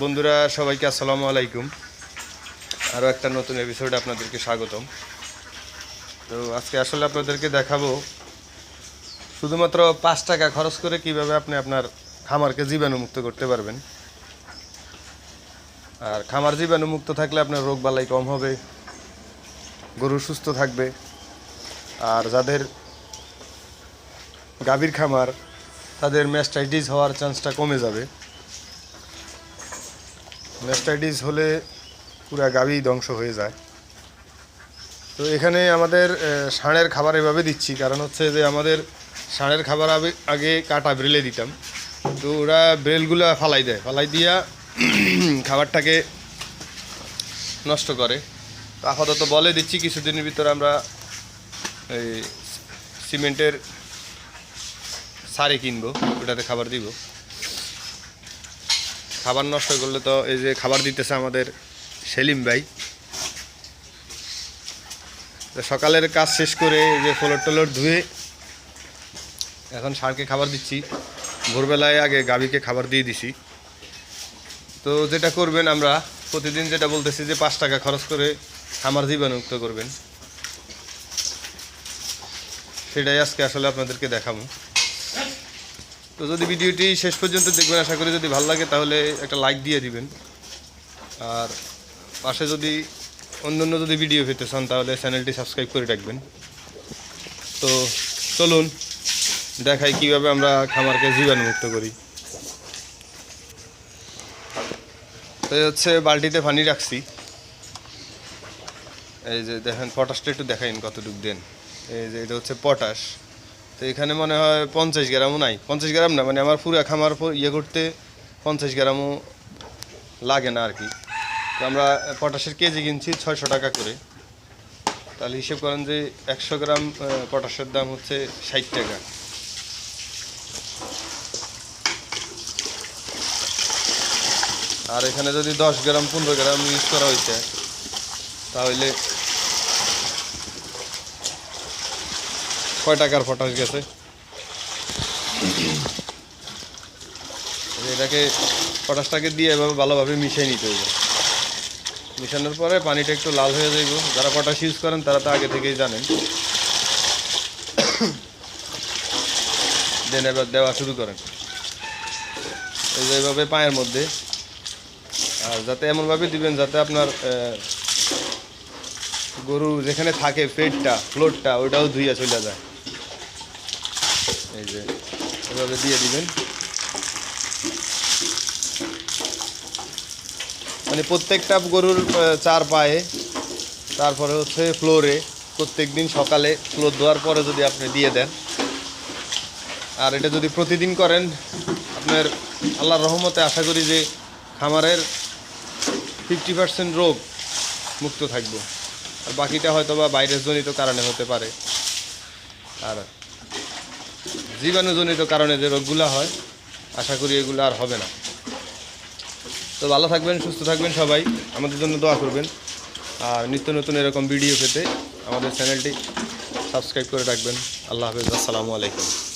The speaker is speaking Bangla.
বন্ধুরা, সবাইকে আসসালামু আলাইকুম। আরও একটা নতুন এপিসোডে আপনাদেরকে স্বাগতম। তো আজকে আসলে আপনাদেরকে দেখাবো, শুধুমাত্র পাঁচ টাকা খরচ করে কীভাবে আপনি আপনার খামারকে জীবাণুমুক্ত করতে পারবেন। আর খামার জীবাণুমুক্ত থাকলে আপনার রোগ বালাই কম হবে, গরু সুস্থ থাকবে। আর যাদের গাভীর খামার, তাদের ম্যাস্টাইটিস হওয়ার চান্সটা কমে যাবে। ম্যাস্টাইটিস হলে পুরা গাভী ধ্বংস হয়ে যায়। তো এখানে আমাদের ষাঁড়ের খাবার এভাবে দিচ্ছি। কারণ হচ্ছে যে আমাদের ষাঁড়ের খাবার আগে কাটা ব্রেলে দিতাম। তো ওরা ব্রেলগুলো ফালাই দেয়। ফালাই দিয়া খাবারটাকে নষ্ট করে। তো আপাতত বলে দিচ্ছি, কিছুদিনের ভিতরে আমরা এই সিমেন্টের সারে কিনবো, ওটাতে খাবার দিব। খাবার নষ্ট করলে তো এই যে খাবার দিতেছে আমাদের সেলিম ভাই। সকালের কাজ শেষ করে এই যে ফলর টলর ধুয়ে এখন সারকে খাবার দিচ্ছি। ভোরবেলায় আগে গাভীকে খাবার দিয়ে দিছি। তো যেটা করবেন আমরা প্রতিদিন যেটা বলতেছি যে পাঁচ টাকা খরচ করে খামার জীবাণুমুক্ত করবেন। সেটাই আজকে আসলে আপনাদেরকে দেখাবো। তো যদি ভিডিওটি শেষ পর্যন্ত দেখবেন, আশা করি যদি ভালো লাগে, তাহলে একটা লাইক দিয়ে দিবেন। আর পাশে যদি অন্য অন্য যদি ভিডিও পেতে চান, তাহলে চ্যানেলটি সাবস্ক্রাইব করে রাখবেন। তো চলুন, দেখাই কীভাবে আমরা খামারকে জীবাণুমুক্ত করি। তো হচ্ছে বালতিতে পানি রাখছি। এই যে দেখেন পটাশটা একটু দেখাইন কতটুক দেন। এই যে এটা হচ্ছে পটাশ তো এখানে মনে হয় পঞ্চাশ গ্রামও নাই। পঞ্চাশ গ্রাম না মানে আমার পুরো খামার ইয়ে করতে পঞ্চাশ গ্রামও লাগে না আর কি। তো আমরা পটাশের কেজি কিনছি ছয়শো টাকা করে। তাহলে হিসেব করেন যে একশো গ্রাম পটাশের দাম হচ্ছে ষাট টাকা। আর এখানে যদি দশ গ্রাম, পনেরো গ্রাম ইউজ করা হয়েছে তাহলে কয় টাকার পটাশ গেছে? এটাকে পটাশটাকে দিয়ে এভাবে ভালোভাবে মিশিয়ে নিতে হবে। মিশানোর পরে পানিটা একটু লাল হয়ে যাইব। যারা পটাশ ইউজ করেন, তারা তো আগে থেকেই জানেন। দেন এবার দেওয়া শুরু করেন। এই যে এইভাবে পায়ের মধ্যে। আর যাতে এমনভাবে দিবেন যাতে আপনার গরু যেখানে থাকে পেটটা ফ্লোরটা ওইটাও ধুইয়া চলে যায়। এই যে, এভাবে দিয়ে দিবেন। মানে প্রত্যেকটা গরুর চার পায়ে, তারপরে হচ্ছে ফ্লোরে প্রত্যেক দিন সকালে ফ্লোর দেওয়ার পরে যদি আপনি দিয়ে দেন। আর এটা যদি প্রতিদিন করেন, আপনার আল্লাহর রহমতে আশা করি যে খামারের ফিফটি পার্সেন্ট রোগ মুক্ত থাকব। আর বাকিটা হয়তো বা বাইরের জনিত কারণে হতে পারে। আর জীবাণুজনিত কারণে যে রোগগুলো হয়, আশা করি এগুলো আর হবে না। তো ভালো থাকবেন, সুস্থ থাকবেন সবাই। আমাদের জন্য দোয়া করবেন। আর নিত্য নতুন এরকম ভিডিও পেতে আমাদের চ্যানেলটি সাবস্ক্রাইব করে রাখবেন। আল্লাহ হাফেজ, আসসালামু আলাইকুম।